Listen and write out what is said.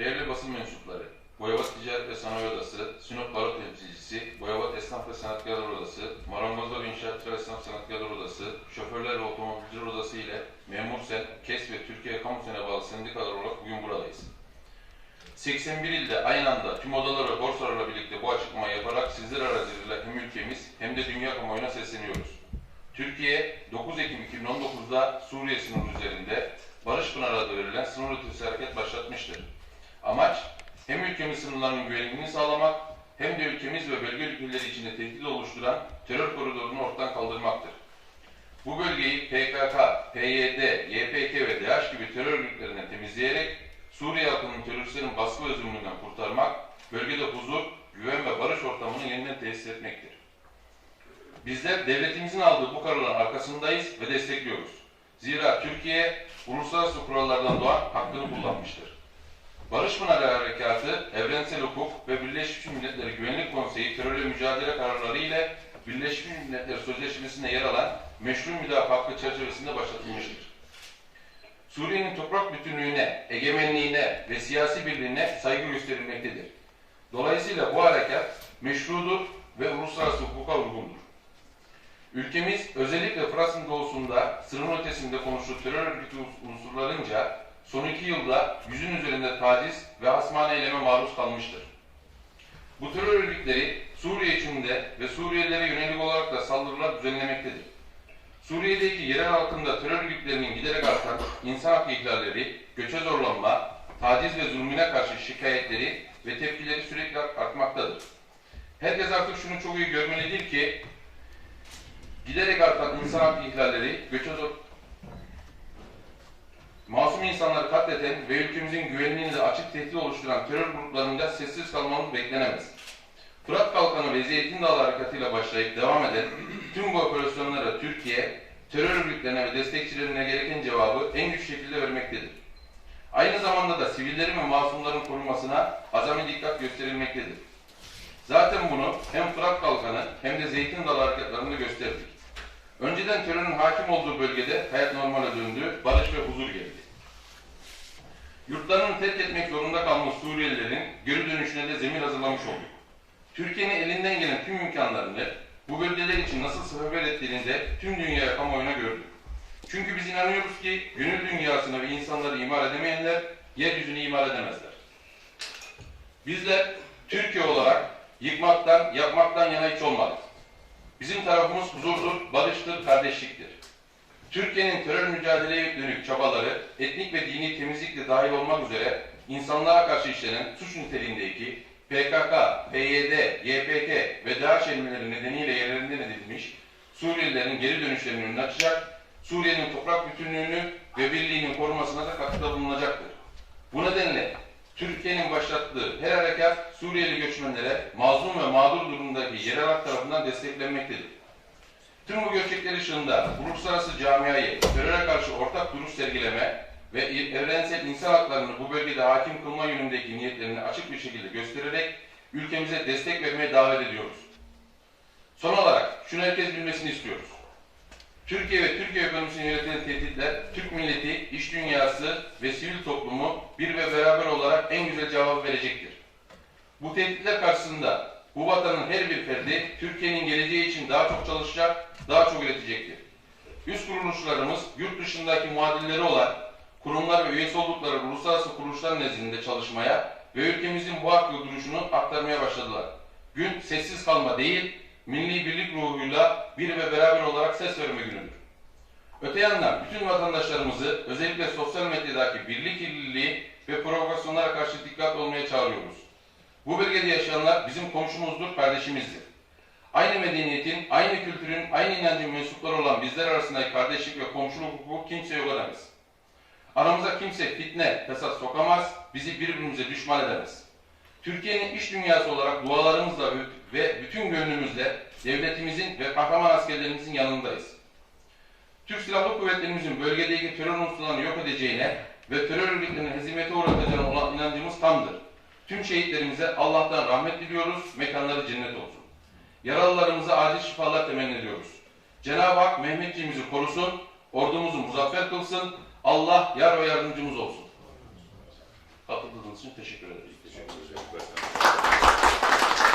değerli basın mensupları, Boyabat Ticaret ve Sanayi Odası, Sinop Baro Temsilcisi, Boyabat Esnaf ve Sanatkarlar Odası, Marangozlar İnşaat ve Esnaf Sanatkarlar Odası, Şoförler ve Otomobilciler Odası ile Memur Sen, KES ve Türkiye Kamu Sen'e bağlı sendikalar olarak bugün buradayız. 81 ilde aynı anda tüm odalar ve borsalarla birlikte bu açıklamayı yaparak sizler aracılığıyla hem ülkemiz hem de dünya kamuoyuna sesleniyoruz. Türkiye 9 Ekim 2019'da Suriye sınırı üzerinde Barış Pınar adı verilen sınır ötesi hareket başlatmıştır. Amaç hem ülkemiz sınırlarının güvenliğini sağlamak hem de ülkemiz ve bölge ülkeleri içinde tehdit oluşturan terör koridorunu ortadan kaldırmaktır. Bu bölgeyi PKK, PYD, YPG ve DAEŞ gibi terör örgütlerinden temizleyerek Suriye halkının teröristlerin baskı ve kurtarmak, bölgede huzur, güven ve barış ortamını yeniden tesis etmektir. Bizler devletimizin aldığı bu kararların arkasındayız ve destekliyoruz. Zira Türkiye uluslararası kurallardan doğan hakkını kullanmıştır. Barış Pınarı Harekatı, Evrensel Hukuk ve Birleşmiş Milletler Güvenlik Konseyi terörle mücadele kararları ile Birleşmiş Milletler Sözleşmesi'nde yer alan meşru müdafaa hakkı çerçevesinde başlatılmıştır. Suriye'nin toprak bütünlüğüne, egemenliğine ve siyasi birliğine saygı gösterilmektedir. Dolayısıyla bu harekat meşrudur ve uluslararası hukuka uygundur. Ülkemiz özellikle Fırat'ın doğusunda sınırın ötesinde konuştuğu terör örgütü unsurlarınca son iki yılda yüzün üzerinde taciz ve asmane eyleme maruz kalmıştır. Bu terör örgütleri Suriye içinde ve Suriyelilere yönelik olarak da saldırılar düzenlemektedir. Suriye'deki yerel halkında terör örgütlerinin giderek artan insan hakkı ihlalleri, göçe zorlanma, taciz ve zulmüne karşı şikayetleri ve tepkileri sürekli artmaktadır. Herkes artık şunu çok iyi görmelidir ki giderek artan insan hakkı ihlalleri, göçe zor... Masum insanları katleten ve ülkemizin güvenliğini de açık tehdit oluşturan terör gruplarında sessiz kalmamız beklenemez. Fırat Kalkanı ve Zeytin Dağı harekatıyla başlayıp devam eden tüm bu operasyonlara Türkiye, terör örgütlerine ve destekçilerine gereken cevabı en güçlü şekilde vermektedir. Aynı zamanda da sivillerin ve masumların korunmasına azami dikkat gösterilmektedir. Zaten bunu hem Fırat Kalkanı hem de Zeytin Dağı harekatlarında gösterdik. Önceden terörün hakim olduğu bölgede hayat normale döndü, barış ve huzur geldi. Yurtlarını terk etmek zorunda kalmış Suriyelilerin geri dönüşüne de zemin hazırlamış olduk. Türkiye'nin elinden gelen tüm imkanlarını bu bölgeler için nasıl seferber ettiğini de tüm dünyaya kamuoyuna gördük. Çünkü biz inanıyoruz ki gönül dünyasını ve insanları imar edemeyenler yeryüzünü imar edemezler. Bizler Türkiye olarak yıkmaktan, yapmaktan yana hiç olmadık. Bizim tarafımız huzurdur, barıştır, kardeşliktir. Türkiye'nin terör mücadeleye dönük çabaları, etnik ve dini temizlikle dahil olmak üzere insanlığa karşı işlenen suç niteliğindeki PKK, PYD, YPG ve DAEŞ elmeleri nedeniyle yerlerinden edilmiş Suriyelilerin geri dönüşlerinin açacak, Suriye'nin toprak bütünlüğünü ve birliğinin korumasına da katkıda bulunacaktır. Bu nedenle Türkiye'nin başlattığı her harekat Suriyeli göçmenlere mazlum ve mağdur durumdaki yerel halk tarafından desteklenmektedir. Tüm bu gerçekler ışığında uluslararası camiayı teröre karşı ortak duruş sergileme ve evrensel insan haklarını bu bölgede hakim kılma yönündeki niyetlerini açık bir şekilde göstererek ülkemize destek vermeye davet ediyoruz. Son olarak şunu herkes bilmesini istiyoruz. Türkiye ve Türkiye ekonomisini yöneten tehditler, Türk milleti, iş dünyası ve sivil toplumu bir ve beraber olarak en güzel cevap verecektir. Bu tehditler karşısında bu vatanın her bir ferdi Türkiye'nin geleceği için daha çok çalışacak, daha çok üretecektir. Üst kuruluşlarımız yurt dışındaki muadilleri olan kurumlar ve üyesi oldukları uluslararası kuruluşlar nezdinde çalışmaya ve ülkemizin bu hakkı duruşunu aktarmaya başladılar. Gün sessiz kalma değil, milli birlik ruhuyla bir ve beraber olarak ses verme günüdür. Öte yandan bütün vatandaşlarımızı özellikle sosyal medyadaki birlik kirliliği ve provokasyonlara karşı dikkatli olmaya çağırıyoruz. Bu bölgede yaşayanlar bizim komşumuzdur, kardeşimizdir. Aynı medeniyetin, aynı kültürün, aynı inancın mensupları olan bizler arasındaki kardeşlik ve komşuluk hukuku kimse yok edemez. Aramıza kimse fitne, fesat sokamaz, bizi birbirimize düşman edemez. Türkiye'nin iş dünyası olarak dualarımızla ve bütün gönlümüzle devletimizin ve kahraman askerlerimizin yanındayız. Türk Silahlı Kuvvetlerimizin bölgedeki terör unsurlarını yok edeceğine ve terör örgütlerinin hezimete uğratacağına olan inancımız tamdır. Tüm şehitlerimize Allah'tan rahmet diliyoruz, mekanları cennet olsun. Yaralılarımıza acil şifalar temenni ediyoruz. Cenab-ı Hak Mehmetçiğimizi korusun, ordumuzu muzaffer kılsın, Allah yar ve yardımcımız olsun. Katıldığınız için teşekkür ederim. Teşekkür ederim.